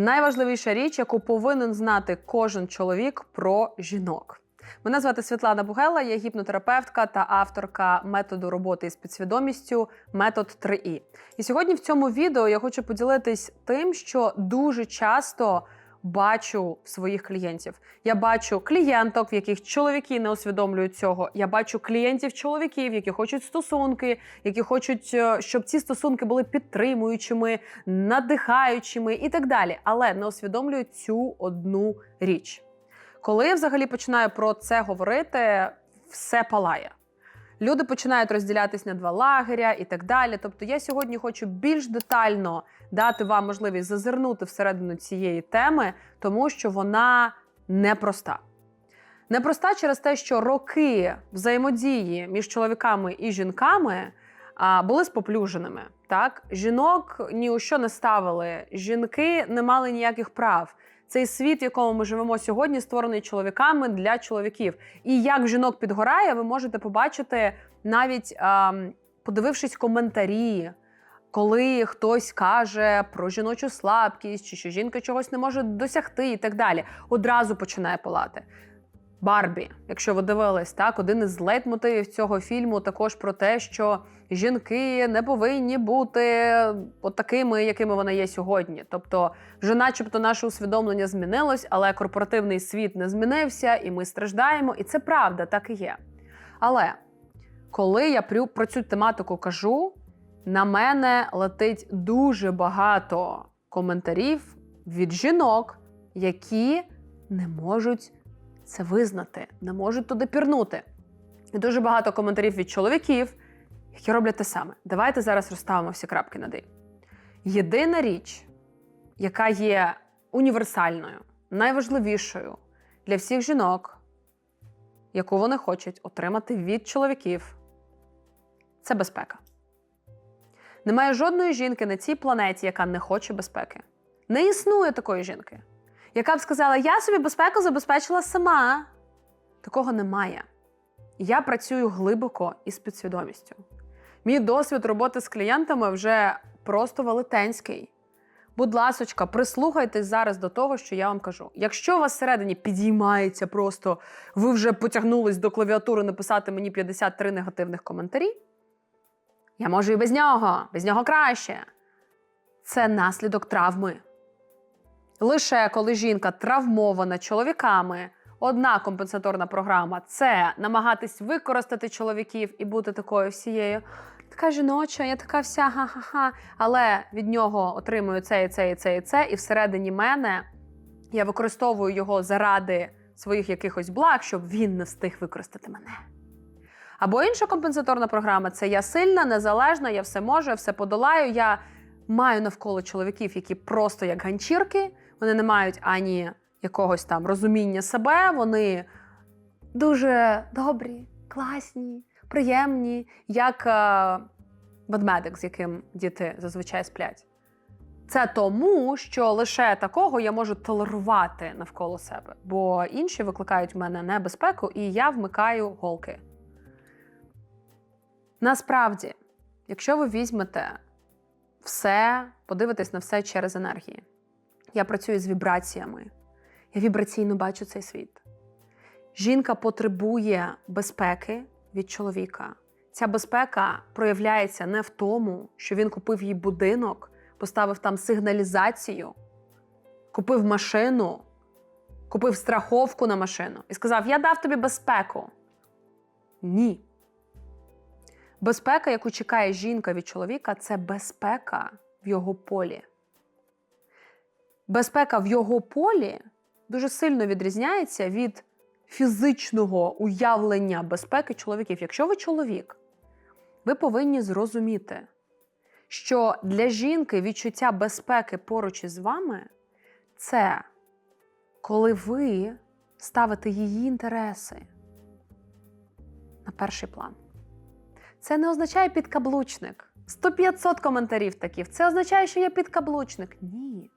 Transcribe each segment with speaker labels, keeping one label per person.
Speaker 1: Найважливіша річ, яку повинен знати кожен чоловік про жінок. Мене звати Світлана Бугела, я гіпнотерапевтка та авторка методу роботи із підсвідомістю метод 3І. І сьогодні в цьому відео я хочу поділитись тим, що дуже часто бачу своїх клієнтів. Я бачу клієнток, в яких чоловіки не усвідомлюють цього. Я бачу клієнтів чоловіків, які хочуть стосунки, які хочуть, е, щоб ці стосунки були підтримуючими, надихаючими і так далі, але не усвідомлюють цю одну річ. Коли я взагалі починаю про це говорити, все палає. Люди починають розділятись на два лагеря і так далі. Тобто, я сьогодні хочу більш детально дати вам можливість зазирнути всередину цієї теми, тому що вона непроста. Непроста через те, що роки взаємодії між чоловіками і жінками а, були споплюженими. Так, жінок ні у що не ставили, жінки не мали ніяких прав. Цей світ, в якому ми живемо сьогодні, створений чоловіками для чоловіків. І як жінок підгорає, ви можете побачити навіть ем, подивившись коментарі, коли хтось каже про жіночу слабкість, чи що жінка чогось не може досягти, і так далі. Одразу починає палати. Барбі, якщо ви дивились, так один із лейтмотивів цього фільму також про те, що жінки не повинні бути от такими, якими вони є сьогодні. Тобто, вже, начебто, наше усвідомлення змінилось, але корпоративний світ не змінився, і ми страждаємо. І це правда, так і є. Але коли я про- цю тематику кажу, на мене летить дуже багато коментарів від жінок, які не можуть це визнати, не можуть туди пірнути. І дуже багато коментарів від чоловіків, які роблять те саме. Давайте зараз розставимо всі крапки над «і». Єдина річ, яка є універсальною, найважливішою для всіх жінок, яку вони хочуть отримати від чоловіків, це безпека. Немає жодної жінки на цій планеті, яка не хоче безпеки. Не існує такої жінки, яка б сказала: Я собі безпеку забезпечила сама. Такого немає. Я працюю глибоко із підсвідомістю. Мій досвід роботи з клієнтами вже просто велетенський. Будь ласочка, прислухайтесь зараз до того, що я вам кажу. Якщо у вас всередині підіймається просто, ви вже потягнулись до клавіатури написати мені 53 негативних коментарі, я можу і без нього, без нього краще. Це наслідок травми. Лише коли жінка травмована чоловіками, одна компенсаторна програма це намагатись використати чоловіків і бути такою всією. Така жіноча, я така вся ха-ха-ха. Але від нього отримую це, і це, і це, і це. І всередині мене я використовую його заради своїх якихось благ, щоб він не встиг використати мене. Або інша компенсаторна програма це я сильна, незалежна, я все можу, я все подолаю. Я маю навколо чоловіків, які просто як ганчірки, вони не мають ані якогось там розуміння себе, вони дуже добрі, класні, приємні, як е, ведмедик, з яким діти зазвичай сплять. Це тому, що лише такого я можу толерувати навколо себе, бо інші викликають в мене небезпеку, і я вмикаю голки. Насправді, якщо ви візьмете все, подивитесь на все через енергії, я працюю з вібраціями, я вібраційно бачу цей світ. Жінка потребує безпеки від чоловіка. Ця безпека проявляється не в тому, що він купив їй будинок, поставив там сигналізацію, купив машину, купив страховку на машину і сказав: Я дав тобі безпеку. Ні. Безпека, яку чекає жінка від чоловіка, це безпека в його полі. Безпека в його полі дуже сильно відрізняється від фізичного уявлення безпеки чоловіків. Якщо ви чоловік, ви повинні зрозуміти, що для жінки відчуття безпеки поруч із вами це коли ви ставите її інтереси на перший план. Це не означає підкаблучник. 100-500 коментарів таких. Це означає, що я підкаблучник. Ні.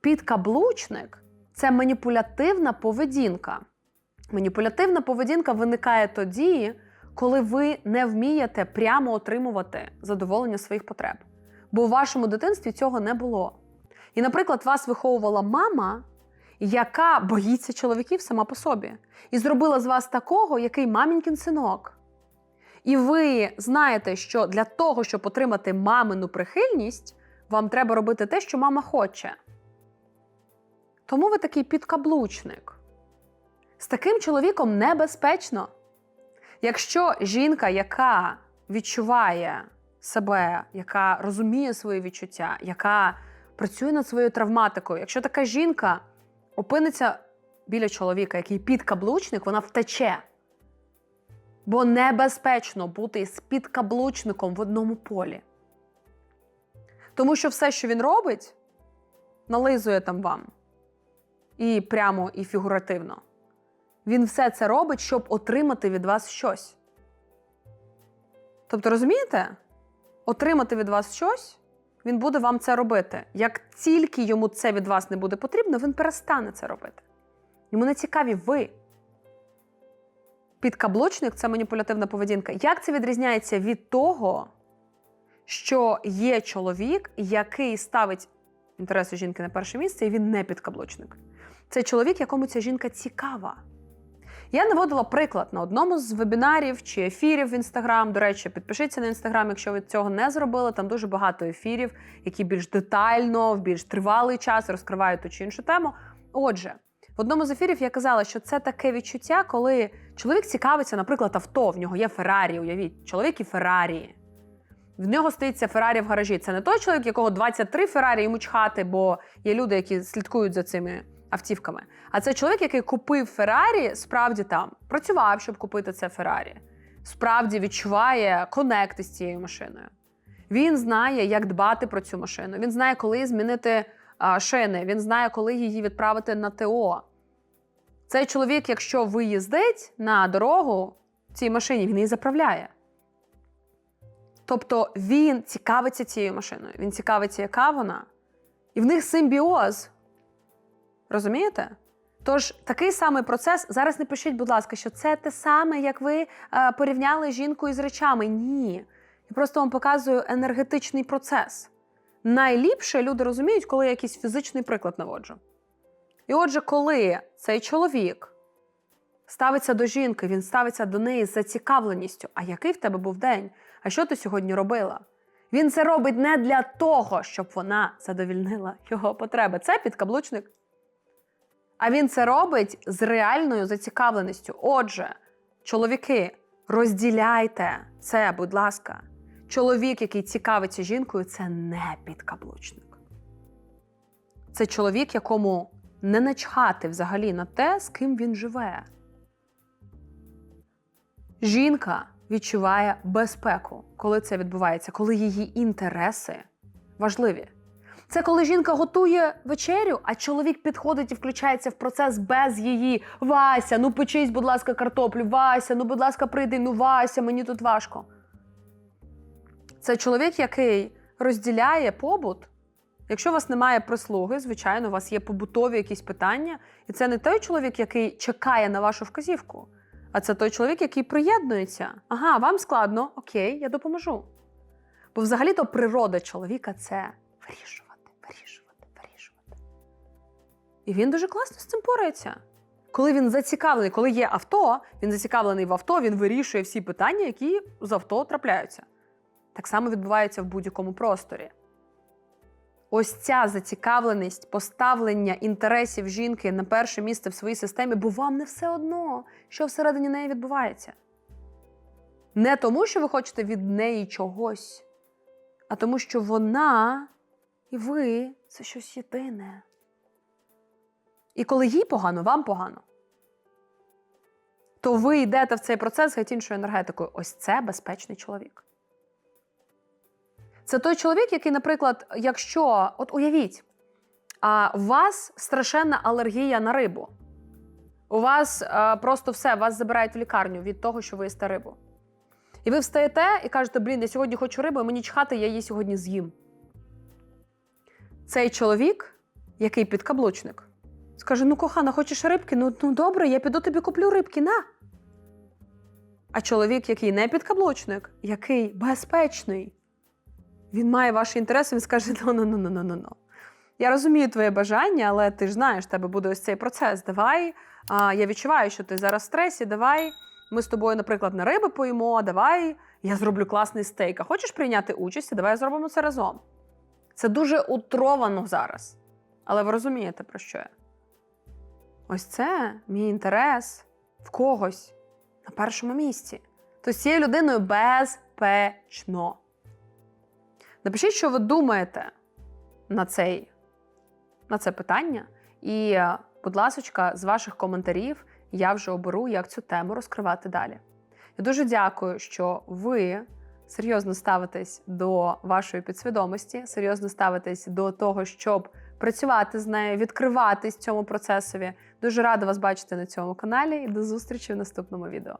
Speaker 1: Підкаблучник це маніпулятивна поведінка. Маніпулятивна поведінка виникає тоді, коли ви не вмієте прямо отримувати задоволення своїх потреб. Бо у вашому дитинстві цього не було. І, наприклад, вас виховувала мама, яка боїться чоловіків сама по собі, і зробила з вас такого, який мамінькин синок. І ви знаєте, що для того, щоб отримати мамину прихильність, вам треба робити те, що мама хоче. Тому ви такий підкаблучник. З таким чоловіком небезпечно. Якщо жінка, яка відчуває себе, яка розуміє свої відчуття, яка працює над своєю травматикою, якщо така жінка опиниться біля чоловіка, який підкаблучник, вона втече. Бо небезпечно бути з підкаблучником в одному полі. Тому що все, що він робить, нализує там вам. І прямо, і фігуративно. Він все це робить, щоб отримати від вас щось. Тобто, розумієте? Отримати від вас щось, він буде вам це робити. Як тільки йому це від вас не буде потрібно, він перестане це робити. Йому не цікаві ви. Підкаблучник це маніпулятивна поведінка. Як це відрізняється від того, що є чоловік, який ставить інтереси жінки на перше місце, і він не підкаблучник? Це чоловік, якому ця жінка цікава. Я наводила приклад на одному з вебінарів чи ефірів в інстаграм. До речі, підпишіться на інстаграм, якщо ви цього не зробили. Там дуже багато ефірів, які більш детально, в більш тривалий час розкривають ту чи іншу тему. Отже, в одному з ефірів я казала, що це таке відчуття, коли чоловік цікавиться, наприклад, авто. В нього є Феррарі. Уявіть, чоловік і Феррарі. В нього стоїть ця Феррарі в гаражі. Це не той чоловік, якого 23 Феррарі йому чхати, бо є люди, які слідкують за цими автівками. А це чоловік, який купив Феррарі, справді там працював, щоб купити це Феррарі. Справді відчуває конекти з цією машиною. Він знає, як дбати про цю машину. Він знає, коли змінити шини. Він знає, коли її відправити на ТО. Цей чоловік, якщо виїздить на дорогу в цій машині, він її заправляє. Тобто він цікавиться цією машиною, він цікавиться, яка вона. І в них симбіоз. Розумієте? Тож такий самий процес. Зараз не пишіть, будь ласка, що це те саме, як ви е, порівняли жінку із речами. Ні. Я просто вам показую енергетичний процес. Найліпше люди розуміють, коли я якийсь фізичний приклад наводжу. І отже, коли цей чоловік ставиться до жінки, він ставиться до неї з зацікавленістю. А який в тебе був день? А що ти сьогодні робила? Він це робить не для того, щоб вона задовільнила його потреби. Це підкаблучник. А він це робить з реальною зацікавленістю. Отже, чоловіки, розділяйте це, будь ласка. Чоловік, який цікавиться жінкою, це не підкаблучник. Це чоловік, якому не начхати взагалі на те, з ким він живе. Жінка відчуває безпеку, коли це відбувається, коли її інтереси важливі. Це коли жінка готує вечерю, а чоловік підходить і включається в процес без її Вася, ну печись, будь ласка, картоплю, Вася, ну, будь ласка, прийди, ну Вася, мені тут важко. Це чоловік, який розділяє побут. Якщо у вас немає прислуги, звичайно, у вас є побутові якісь питання, і це не той чоловік, який чекає на вашу вказівку, а це той чоловік, який приєднується. Ага, вам складно, окей, я допоможу. Бо взагалі-то природа чоловіка це вирішувати, І він дуже класно з цим порається. Коли він зацікавлений, коли є авто, він зацікавлений в авто, він вирішує всі питання, які з авто трапляються. Так само відбувається в будь-якому просторі. Ось ця зацікавленість, поставлення інтересів жінки на перше місце в своїй системі, бо вам не все одно, що всередині неї відбувається. Не тому, що ви хочете від неї чогось, а тому, що вона і ви це щось єдине. І коли їй погано, вам погано, то ви йдете в цей процес геть іншою енергетикою. Ось це безпечний чоловік. Це той чоловік, який, наприклад, якщо, от уявіть, а у вас страшенна алергія на рибу. У вас а, просто все, вас забирають в лікарню від того, що ви їсте рибу. І ви встаєте і кажете, блін, я сьогодні хочу рибу, мені чхати, я її сьогодні з'їм. Цей чоловік, який підкаблучник, скаже: Ну, кохана, хочеш рибки? Ну, ну добре, я піду тобі куплю рибки, на. А чоловік, який не підкаблучник, який безпечний, він має ваші інтереси, він скаже: ну ну ну ну ну ну Я розумію твоє бажання, але ти ж знаєш, в тебе буде ось цей процес. Давай. А, я відчуваю, що ти зараз в стресі. Давай. Ми з тобою, наприклад, на риби поїмо. Давай я зроблю класний стейк. А хочеш прийняти участь? Давай зробимо це разом. Це дуже утровано зараз. Але ви розумієте, про що я? Ось це мій інтерес в когось на першому місці. То з цією людиною безпечно. Напишіть, що ви думаєте на, цей, на це питання. І, е, будь ласка, з ваших коментарів я вже оберу, як цю тему розкривати далі. Я дуже дякую, що ви серйозно ставитесь до вашої підсвідомості, серйозно ставитесь до того, щоб працювати з нею, відкриватись цьому процесові. Дуже рада вас бачити на цьому каналі і до зустрічі в наступному відео.